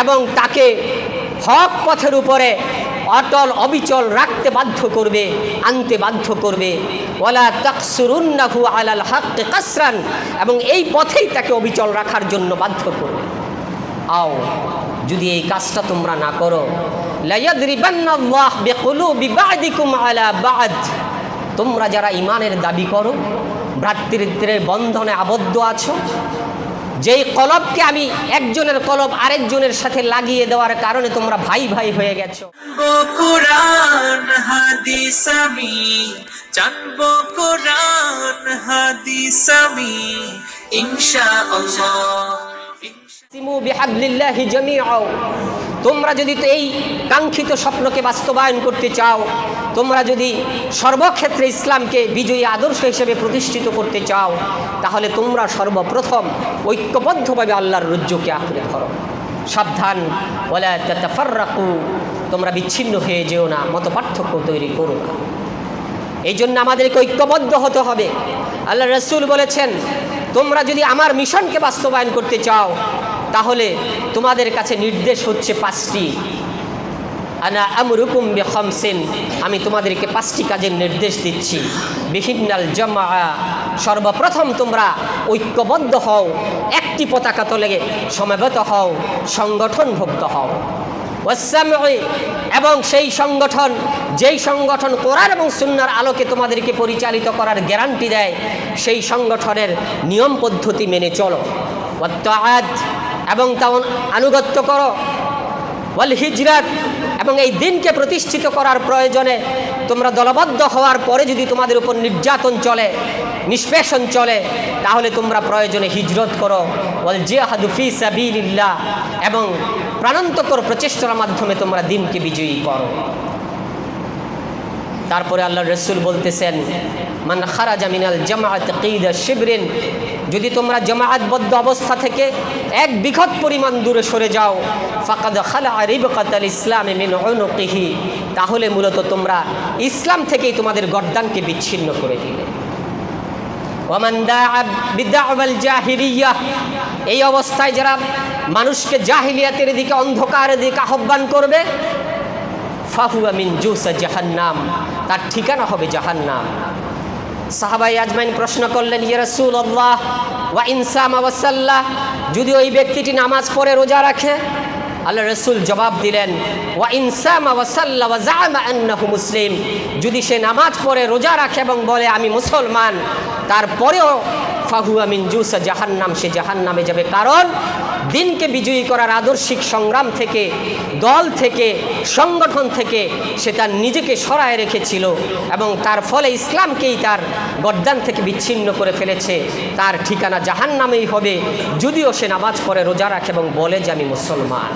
এবং তাকে হক পথের উপরে অটল অবিচল রাখতে বাধ্য করবে, আনতে বাধ্য করবে। ওলা তাকসুরুন্নাহু আলাল হাক্কে কাসরান, এবং এই পথেই তাকে অবিচল রাখার জন্য বাধ্য করবে। আও, যদি এই কাজটা তোমরা না করো তোমরা যারা ইমানের দাবি করো, ভ্রাতৃত্বের বন্ধনে আবদ্ধ আছো যেই কলবকে আমি একজনের কলব আরেকজনের সাথে লাগিয়ে দেওয়ার কারণে তোমরা ভাই ভাই হয়ে গেছো। জানব তোমরা যদি এই কাঙ্ক্ষিত স্বপ্নকে বাস্তবায়ন করতে চাও, তোমরা যদি সর্বক্ষেত্রে ইসলামকে বিজয়ী আদর্শ হিসেবে প্রতিষ্ঠিত করতে চাও, তাহলে তোমরা সর্বপ্রথম ঐক্যবদ্ধভাবে আল্লাহর রজ্জুকে আঁকড়ে ধরো। সাবধান তাফাররাকু তোমরা বিচ্ছিন্ন হয়ে যেও না মত পার্থক্য তৈরি করো না। এই জন্য আমাদেরকে ঐক্যবদ্ধ হতে হবে। আল্লাহ রসুল বলেছেন, তোমরা যদি আমার মিশনকে বাস্তবায়ন করতে চাও তাহলে তোমাদের কাছে নির্দেশ হচ্ছে পাঁচটি। আনা আমরুকুম বেখমসেন, আমি তোমাদেরকে পাঁচটি কাজের নির্দেশ দিচ্ছি। বিভিন্নাল জমা সর্বপ্রথম তোমরা ঐক্যবদ্ধ হও, একটি পতাকা তলে সমাবেত হও, সংগঠনভুক্ত হও। এবং সেই সংগঠন, যেই সংগঠন কোরআন এবং সুন্নার আলোকে তোমাদেরকে পরিচালিত করার গ্যারান্টি দেয়, সেই সংগঠনের নিয়ম পদ্ধতি মেনে চলো। ওয়াত্তাআত এবং তা আনুগত্য করো। ওয়াল হিজরাত, এবং এই দিনকে প্রতিষ্ঠিত করার প্রয়োজনে তোমরা দলবদ্ধ হওয়ার পরে যদি তোমাদের উপর নির্যাতন চলে, নিষ্পেষণ চলে, তাহলে তোমরা প্রয়োজনে হিজরত করো। ওয়াল জিহাদু ফি সাবিলিল্লাহ, এবং প্রাণান্তকর প্রচেষ্টার মাধ্যমে তোমরা দিনকে বিজয়ী করো। তারপরে আল্লাহ রসুল বলতেছেন, মান খারা মিনাল জামাআত কিদা শিবরিন যদি তোমরা জামাআতবদ্ধ অবস্থা থেকে এক বিঘত পরিমাণ দূরে সরে যাও, ফাকাদ খালা রিবকাতাল ইসলাম মিন উনুকিহি তাহলে মূলত তোমরা ইসলাম থেকেই তোমাদের গর্দানকে বিচ্ছিন্ন করে দিলে। এই অবস্থায় যারা মানুষকে জাহিলিয়াতের দিকে, অন্ধকারের দিকে আহ্বান করবে ফাহুয়া মিন জুসা জাহান্নাম। তার ঠিকানা হবে জাহান্নাম। সাহাবাই আজমাইন প্রশ্ন করলেন, ইয়া রাসূল আল্লাহ ওয়া ইনসামা ওয়াসাল্লাহ যদি ওই ব্যক্তিটি নামাজ পড়ে রোজা রাখে? আল্লাহ রসুল জবাব দিলেন, ওয়া ইনসামা ওয়াসাল্লা ওয়া জামা আন্নাহু মুসলিম, যদি সে নামাজ পড়ে রোজা রাখে এবং বলে, আমি মুসলমান, তারপরেও ফাহু আমিন জুসা জাহান্নাম, সে জাহান্নামে যাবে। কারণ দিনকে বিজয়ী করার আদর্শিক সংগ্রাম থেকে, দল থেকে, সংগঠন থেকে সে তার নিজেকে সরায় রেখেছিল এবং তার ফলে ইসলামকেই তার গদ্দান থেকে বিচ্ছিন্ন করে ফেলেছে। তার ঠিকানা জাহান্নামেই হবে, যদিও সে নামাজ পড়ে রোজা রাখে এবং বলে যে আমি মুসলমান।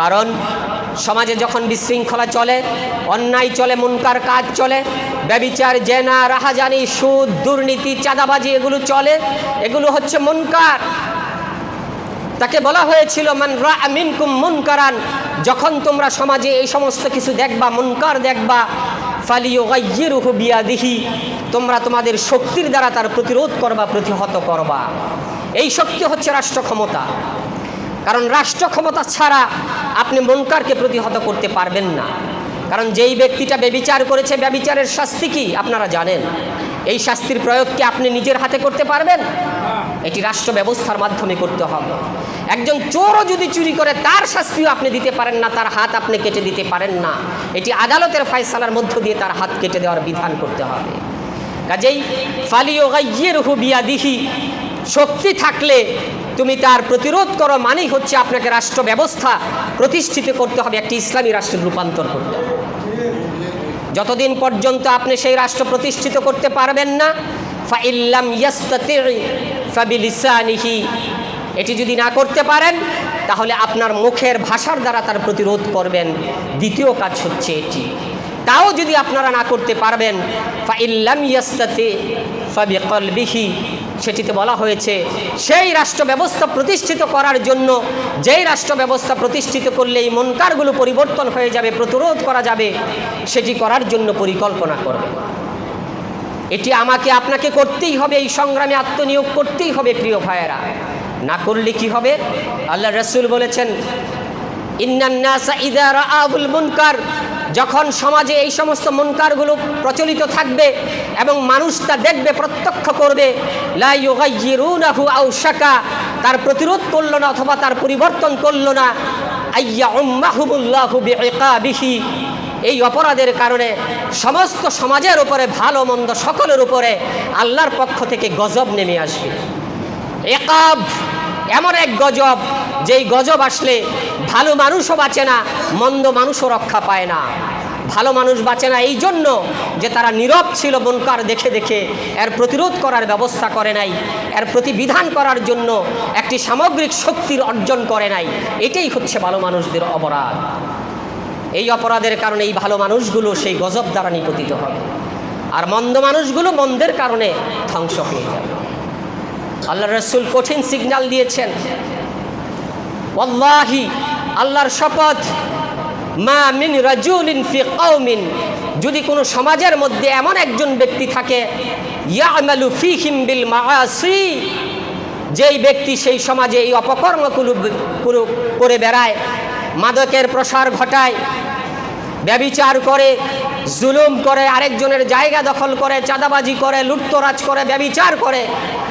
কারণ সমাজে যখন বিশৃঙ্খলা চলে, অন্যায় চলে, মুনকার কাজ চলে, ব্যবিচার, জেনা, রাহাজানি, সুদ, দুর্নীতি, চাঁদাবাজি এগুলো চলে, এগুলো হচ্ছে মুনকার। তাকে বলা হয়েছিল, মান রা মিনকুম মুনকারান। যখন তোমরা সমাজে এই সমস্ত কিছু দেখবা, মুনকার দেখবা ফালিও গাইয়েরুহু বিয়াদিহি, তোমরা তোমাদের শক্তির দ্বারা তার প্রতিরোধ করবা, প্রতিহত করবা। এই শক্তি হচ্ছে রাষ্ট্র ক্ষমতা। কারণ রাষ্ট্র ক্ষমতা ছাড়া আপনি মনকারকে প্রতিহত করতে পারবেন না। কারণ যেই ব্যক্তিটা ব্যবিচার করেছে, ব্যবিচারের শাস্তি কি? আপনারা জানেন। এই শাস্তির প্রয়োগ কি আপনি নিজের হাতে করতে পারবেন? এটি রাষ্ট্র ব্যবস্থার মাধ্যমে করতে হবে। একজন চোরও যদি চুরি করে, তার শাস্তিও আপনি দিতে পারেন না, তার হাত আপনি কেটে দিতে পারেন না। এটি আদালতের ফায়সালার মধ্য দিয়ে তার হাত কেটে দেওয়ার বিধান করতে হবে। কাজেই ফালিও গাইয়ের হুবিয়া দিহি শক্তি থাকলে তুমি তার প্রতিরোধ করো মানেই হচ্ছে আপনাকে রাষ্ট্র ব্যবস্থা প্রতিষ্ঠিত করতে হবে, একটি ইসলামী রাষ্ট্রের রূপান্তর করতে হবে। যতদিন পর্যন্ত আপনি সেই রাষ্ট্র প্রতিষ্ঠিত করতে পারবেন না ফাইল্লাম ফাবিলিসানিহি। এটি যদি না করতে পারেন, তাহলে আপনার মুখের ভাষার দ্বারা তার প্রতিরোধ করবেন। দ্বিতীয় কাজ হচ্ছে এটি। তাও যদি আপনারা না করতে পারবেন, ফাইল্লাম ইয়াস্তাতে ফাবি কলবিহি সেটিতে বলা হয়েছে, সেই রাষ্ট্র ব্যবস্থা প্রতিষ্ঠিত করার জন্য, যেই রাষ্ট্র ব্যবস্থা প্রতিষ্ঠিত করলে এই মনকারগুলো পরিবর্তন হয়ে যাবে, প্রতিরোধ করা যাবে, সেটি করার জন্য পরিকল্পনা করবে এটি আমাকে, আপনাকে করতেই হবে, এই সংগ্রামে আত্মনিয়োগ করতেই হবে, প্রিয় ভাইয়েরা। না করলে কি হবে? আল্লাহ রসুল বলেছেন ইন্নান্নাসা ইদা রাআবুল মুনকার। যখন সমাজে এই সমস্ত মুনকারগুলো প্রচলিত থাকবে এবং মানুষ তা দেখবে, প্রত্যক্ষ করবে, লা ইউগাইয়িরুনাহু আও শাকা তার প্রতিরোধ করল না অথবা তার পরিবর্তন করল না, আইয়া এই অপরাধের কারণে সমস্ত সমাজের উপরে, ভালো মন্দ সকলের উপরে আল্লাহর পক্ষ থেকে গজব নেমে আসবে। একাব, এমন এক গজব, যেই গজব আসলে ভালো মানুষও বাঁচে না, মন্দ মানুষও রক্ষা পায় না। ভালো মানুষ বাঁচে না এই জন্য যে তারা নীরব ছিল বনকার দেখে দেখে, এর প্রতিরোধ করার ব্যবস্থা করে নাই, এর প্রতিবিধান করার জন্য একটি সামগ্রিক শক্তির অর্জন করে নাই। এটাই হচ্ছে ভালো মানুষদের অপরাধ। এই অপরাধের কারণে এই ভালো মানুষগুলো সেই গজব দ্বারা নিপতিত হবে। আর মন্দ মানুষগুলো মন্দের কারণে ধ্বংস হয়ে যাবে। আল্লাহ রসুল কঠিন সিগন্যাল দিয়েছেন। ওয়াল্লাহি, আল্লাহর শপথ, মা মিন রাজুলিন ফি কওমিন, যদি কোনো সমাজের মধ্যে এমন একজন ব্যক্তি থাকে, ইয়ামালু ফিহিম বিল মাআসি, যেই ব্যক্তি সেই সমাজে এই অপকর্মগুলো পুরো করে বেড়ায় মাদকের প্রসার ঘটায়, ব্যবিচার করে, জুলুম করে, আরেকজনের জায়গা দখল করে, চাঁদাবাজি করে, লুটতরাজ করে, ব্যবিচার করে,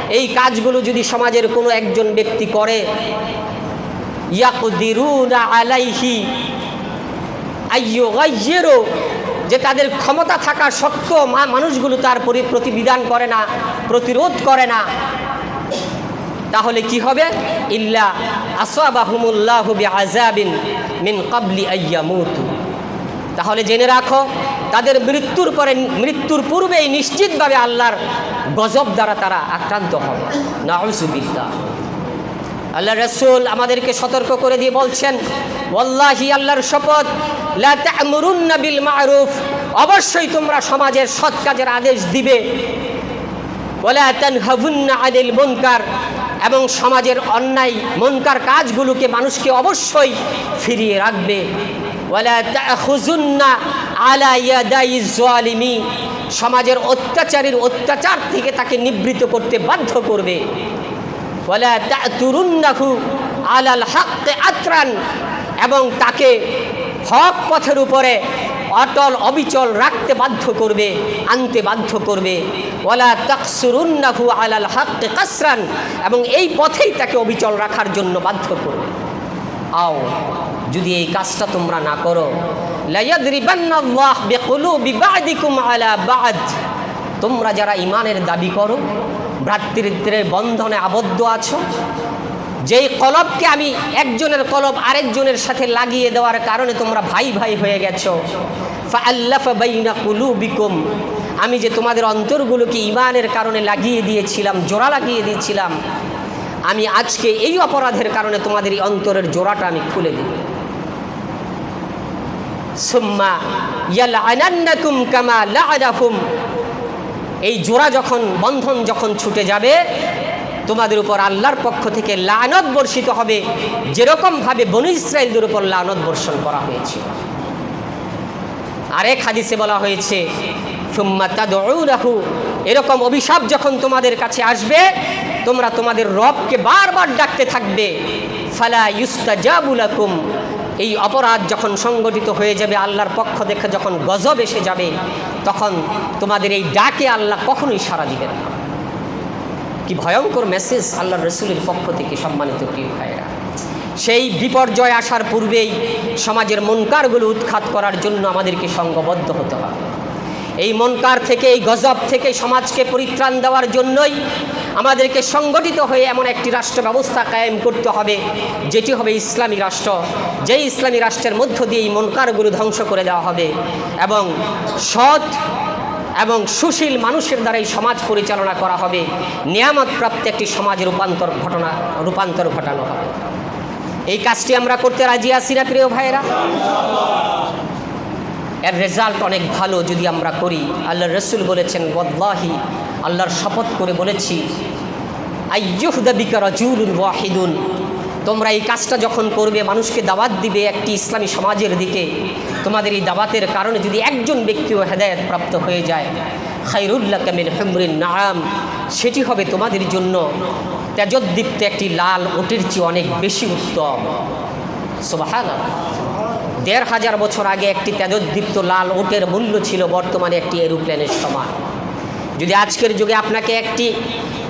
এই কাজগুলো যদি সমাজের কোনো একজন ব্যক্তি করে আলাইহি আইয়ুগাইয়িরু যে তাদের ক্ষমতা থাকা সত্ত্বেও মানুষগুলো তার পরি- প্রতিবিধান করে না, প্রতিরোধ করে না তাহলে কি হবে? ইল্লা আসাবাহুমুল্লাহু তাহলে জেনে রাখো, তাদের মৃত্যুর পরে, মৃত্যুর পূর্বেই নিশ্চিতভাবে আল্লাহর গজব দ্বারা তারা আক্রান্ত হবে। নাউজুবিল্লাহ আল্লাহ রসুল আমাদেরকে সতর্ক করে দিয়ে বলছেন, ওয়াল্লাহি আল্লাহর শপথ বিল মা'রুফ। অবশ্যই তোমরা সমাজের সৎ কাজের আদেশ দিবে। তানহাবুন্না আনিল মুনকার। এবং সমাজের অন্যায়, মনকার কাজগুলোকে মানুষকে অবশ্যই ফিরিয়ে রাখবে। সমাজের অত্যাচারীর অত্যাচার থেকে তাকে নিবৃত করতে বাধ্য করবে। আলাল এবং তাকে হক পথের উপরে অটল অবিচল রাখতে বাধ্য করবে, আনতে বাধ্য করবে। ওয়ালা তাকসুরুন্নাহু আলাল হাক্কে কাসরান, এবং এই পথেই তাকে অবিচল রাখার জন্য বাধ্য করবে। আও, যদি এই কাজটা তোমরা না করো তোমরা যারা ইমানের দাবি করো, ভ্রাতৃত্বের বন্ধনে আবদ্ধ আছো যেই কলবকে আমি একজনের কলব আরেকজনের সাথে লাগিয়ে দেওয়ার কারণে তোমরা ভাই ভাই হয়ে গেছো। ফাআল্লাফা বাইনা কুলুবিকুম। আমি যে তোমাদের অন্তরগুলোকে ইমানের কারণে লাগিয়ে দিয়েছিলাম, জোড়া লাগিয়ে দিয়েছিলাম, আমি আজকে এই অপরাধের কারণে তোমাদের এই অন্তরের জোড়াটা আমি খুলে দিই সুম্মা কামা এই জোড়া যখন, বন্ধন যখন ছুটে যাবে তোমাদের উপর আল্লাহর পক্ষ থেকে লানত বর্ষিত হবে। যেরকমভাবে বনু ইসরায়েলদের উপর লানত বর্ষণ করা হয়েছে আরেক হাদিসে বলা হয়েছে তাদউনাহু এরকম অভিশাপ যখন তোমাদের কাছে আসবে, তোমরা তোমাদের রবকে বারবার ডাকতে থাকবে। ফালা ইউস্তাজাবুলাকুম এই অপরাধ যখন সংগঠিত হয়ে যাবে আল্লাহর পক্ষ দেখে যখন গজব এসে যাবে, তখন তোমাদের এই ডাকে আল্লাহ কখনোই সাড়া দিবেন না। কি ভয়ঙ্কর মেসেজ আল্লাহ রসুলের পক্ষ থেকে সম্মানিত প্রিয় ভাইয়েরা। সেই বিপর্যয় আসার পূর্বেই সমাজের মনকারগুলো উৎখাত করার জন্য আমাদেরকে সঙ্গবদ্ধ হতে হবে। এই মনকার থেকে, এই গজব থেকে সমাজকে পরিত্রাণ দেওয়ার জন্যই আমাদেরকে সংগঠিত হয়ে এমন একটি রাষ্ট্র ব্যবস্থা কায়েম করতে হবে, যেটি হবে ইসলামী রাষ্ট্র। যেই ইসলামী রাষ্ট্রের মধ্য দিয়ে এই মনকারগুলো ধ্বংস করে দেওয়া হবে এবং সৎ এবং সুশীল মানুষের দ্বারাই সমাজ পরিচালনা করা হবে। নিয়ামত প্রাপ্ত একটি সমাজ রূপান্তর ঘটনা, রূপান্তর ঘটানো হবে। এই কাজটি আমরা করতে রাজি আছি না, প্রিয় ভাইয়েরা? এর রেজাল্ট অনেক ভালো যদি আমরা করি। আল্লাহ রসুল বলেছেন বদলাহি আল্লাহর শপথ করে বলেছি আইয়ুহদাবিকা রাজুলুন ওয়াহিদুন। তোমরা এই কাজটা যখন করবে, মানুষকে দাওয়াত দিবে একটি ইসলামী সমাজের দিকে, তোমাদের এই দাওয়াতের কারণে যদি একজন ব্যক্তিও হেদায়ত প্রাপ্ত হয়ে যায় খাইরুল্লাহ কামিল হেমরিন নাম সেটি হবে তোমাদের জন্য তেজোদ্দীপ্ত একটি লাল ওটির চেয়ে অনেক বেশি উত্তম। সুবাহান দেড় হাজার বছর আগে একটি তেজোদ্দীপ্ত লাল ওটের মূল্য ছিল বর্তমানে একটি এরোপ্লেনের সমান। যদি আজকের যুগে আপনাকে একটি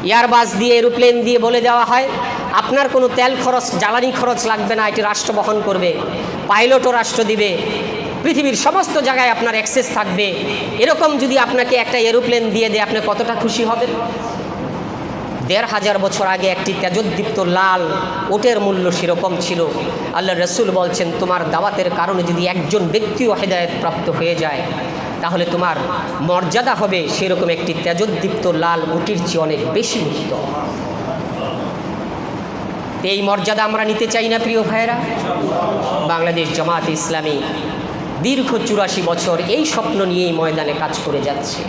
এয়ারবাস দিয়ে, এরোপ্লেন দিয়ে বলে দেওয়া হয়, আপনার কোনো তেল খরচ, জ্বালানি খরচ লাগবে না, এটি রাষ্ট্র বহন করবে, পাইলটও রাষ্ট্র দিবে, পৃথিবীর সমস্ত জায়গায় আপনার অ্যাক্সেস থাকবে। এরকম যদি আপনাকে একটা এরোপ্লেন দিয়ে দেয়, আপনি কতটা খুশি হবেন? দেড় হাজার বছর আগে একটি তেজোদ্দীপ্ত লাল ওটের মূল্য সেরকম ছিল। আল্লাহ রসুল বলছেন, তোমার দাওয়াতের কারণে যদি একজন ব্যক্তিও হেদায়ত প্রাপ্ত হয়ে যায় তাহলে তোমার মর্যাদা হবে সেরকম একটি তেজোদ্দীপ্ত লাল উটির চেয়ে অনেক বেশি মুক্ত এই মর্যাদা আমরা নিতে চাই না, প্রিয় ভাইয়েরা। বাংলাদেশ জামাত ইসলামী দীর্ঘ চুরাশি বছর এই স্বপ্ন নিয়েই ময়দানে কাজ করে যাচ্ছে।